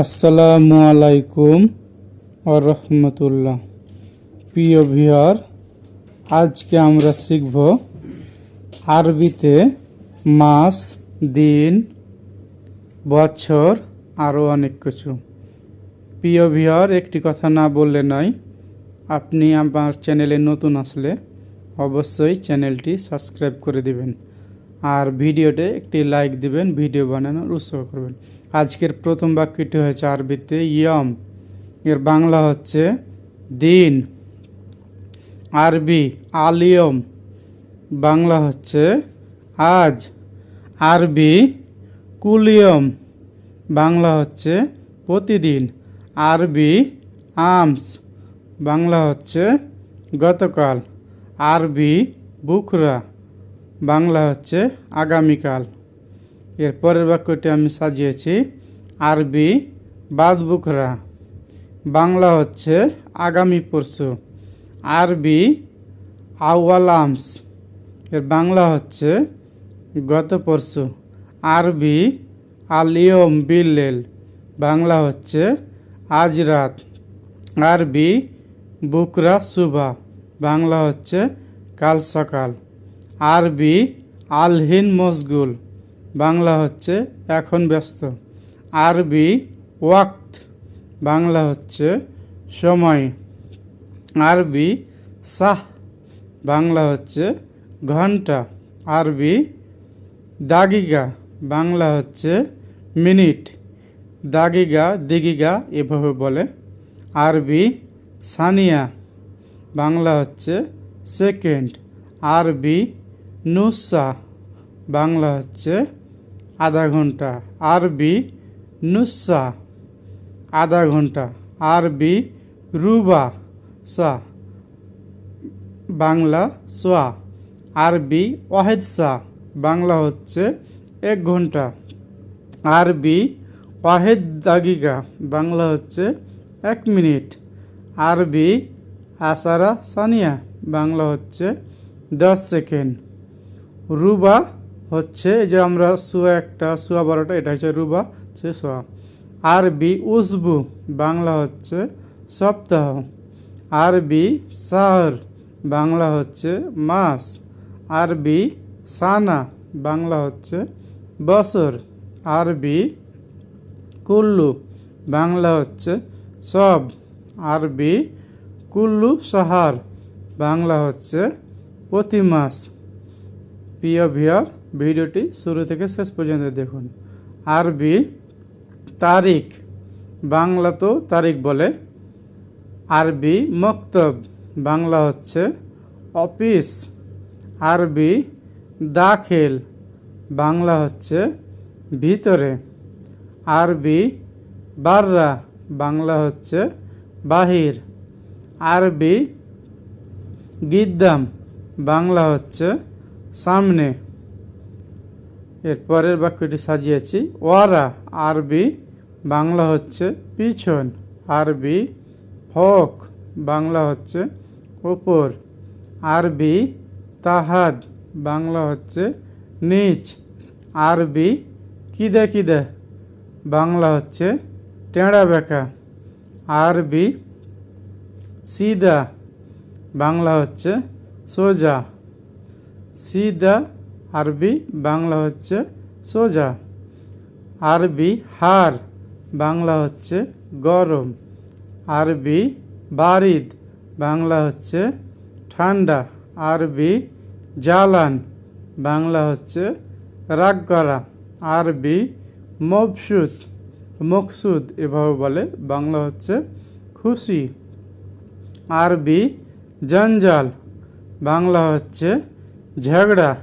আসসালামু আলাইকুম রহমতুল্লাহ। প্রিয় ভিওর আজকে আমরা শিখব আরবিতে মাস, দিন, বছর আরও অনেক কিছু। প্রিয় ভিওর একটি কথা না বললে নয়, আপনি আমার চ্যানেলে নতুন আসলে অবশ্যই চ্যানেলটি সাবস্ক্রাইব করে দিবেন। আর ভিডিওতে একটি লাইক দিবেন, ভিডিও বানানোর উৎসাহ করবেন। আজকের প্রথম বাক্যটি হয়েছে আরবিতে ইয়ম। এর বাংলা হচ্ছে দিন। আরবি আলিয়ম। বাংলা হচ্ছে আজ। আরবি কুলিয়ম। বাংলা হচ্ছে প্রতিদিন। আরবি আমস। বাংলা হচ্ছে গতকাল। আরবি বুকরা বাংলা হচ্ছে আগামীকাল। এর পরের বাক্যটি আমি সাজিয়েছি, আরবি বাদ বুকরা বাংলা হচ্ছে আগামী পরশু। আরবি আওয়ালামস এর বাংলা হচ্ছে গত পরশু। আরবি আলিয়ম বিল্লেল বাংলা হচ্ছে আজ রাত। আরবি বুকরা সুবা বাংলা হচ্ছে কাল সকাল। আরবি আলহিন মশগুল, বাংলা হচ্ছে এখন ব্যস্ত। আরবি ওয়াক্ত, বাংলা হচ্ছে সময়। আরবি সাহ, বাংলা হচ্ছে ঘণ্টা। আরবি দাগিগা, বাংলা হচ্ছে মিনিট। দাগিগা, দিগিগা এভাবে বলে। আরবি সানিয়া, বাংলা হচ্ছে সেকেন্ড। আরবি নুসা, বাংলা হচ্ছে আধা ঘণ্টা। আরবি নুসা, আধা ঘণ্টা। আরবি রুবা, সা, বাংলা সোয়া। আরবি ওয়াহেদ সা, বাংলা হচ্ছে এক ঘণ্টা। আরবি ওয়াহেদ দাগিগা, বাংলা হচ্ছে এক মিনিট। আরবি আসারা সানিয়া, বাংলা হচ্ছে দশ সেকেন্ড। রুবা হচ্ছে এই যে আমরা সুয়া একটা, সুয়া বারোটা, এটা হচ্ছে রুবা, হচ্ছে সোয়া। আরবি উসবু বাংলা হচ্ছে সপ্তাহ। আরবি সাহর, বাংলা হচ্ছে মাস। আরবি সানা, বাংলা হচ্ছে বছর। আরবি কুল্লু, বাংলা হচ্ছে সব। আরবি কুল্লু সাহার, বাংলা হচ্ছে প্রতি মাস। প্রিয় ভিয়ার ভিডিওটি শুরু থেকে শেষ পর্যন্ত দেখুন। আরবি তারিখ, বাংলা তো তারিখ বলে। আরবি মক্তব, বাংলা হচ্ছে অফিস। আরবি দাখিল, বাংলা হচ্ছে ভিতরে। আরবি বাররা, বাংলা হচ্ছে বাহির। আরবি গিদ্দাম, বাংলা হচ্ছে সামনে। এর পরের বাক্যটি সাজিয়েছি। ওয়ারা, আরবি, বাংলা হচ্ছে পিছন। আরবি, ফক, বাংলা হচ্ছে ওপর। আরবি, তাহাদ, বাংলা হচ্ছে নিচ। আরবি, কিদে কিদে, বাংলা হচ্ছে টেঁড়া, বেঁকা। আরবি, সিদা, বাংলা হচ্ছে সোজা। সিদা আরবি, বাংলা হচ্ছে সোজা। আরবি হার, বাংলা হচ্ছে গরম। আরবি বারিদ, বাংলা হচ্ছে ঠান্ডা। আরবি জালান, বাংলা হচ্ছে রাগ করা। আরবি মবসুদ মকসুদ এভাবে বলে, বাংলা হচ্ছে খুশি। আরবি জঞ্জাল, বাংলা হচ্ছে ঝগড়া,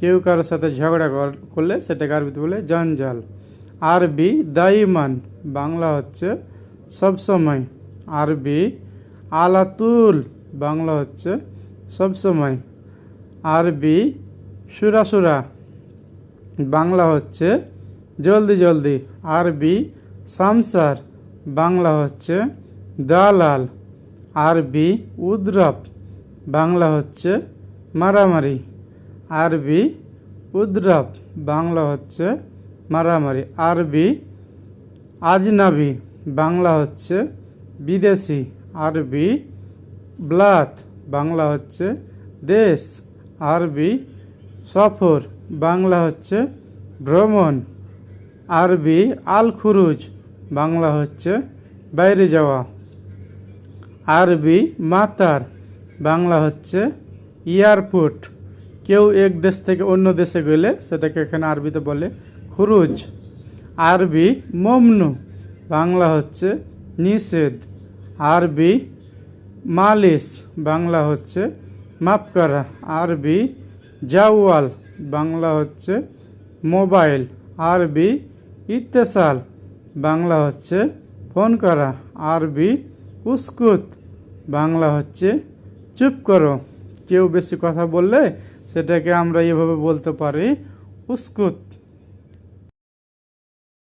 কেউ কারোর সাথে ঝগড়া কর- করলে সেটাকে আরবিতে বলে জঞ্জাল। আরবি দাইমান, বাংলা হচ্ছে সবসময়। আরবি আলাতুল, বাংলা হচ্ছে সবসময়। আরবি সুরাসুরা, বাংলা হচ্ছে জলদি জলদি। আরবি সামসার, বাংলা হচ্ছে দালাল। আরবি উদ্রব, বাংলা হচ্ছে মারামারি। আরবি উদ্রব বাংলা হচ্ছে মারামারি। আরবি আজনাবি, বাংলা হচ্ছে বিদেশি। আরবি ব্লাত, বাংলা হচ্ছে দেশ। আরবি সফর, বাংলা হচ্ছে ভ্রমণ। আরবি আল খুরুজ বাংলা হচ্ছে বাইরে যাওয়া। আরবি মাতার, বাংলা হচ্ছে এয়ারপোর্ট কেউ এক দেশ থেকে অন্য দেশে গেলে সেটাকে এখানে আরবিতে বলে খুরুজ। আরবি মমনু, বাংলা হচ্ছে নিষেধ। আরবি মালিশ, বাংলা হচ্ছে মাপ করা আরবি জাওয়াল, বাংলা হচ্ছে মোবাইল। আরবি ইত্তেসাল, বাংলা হচ্ছে ফোন করা আরবি উস্কুত, বাংলা হচ্ছে চুপ করো। কেউ বেশি কথা বললে সেটাকে আমরা এভাবে বলতে পারি উস্কুত।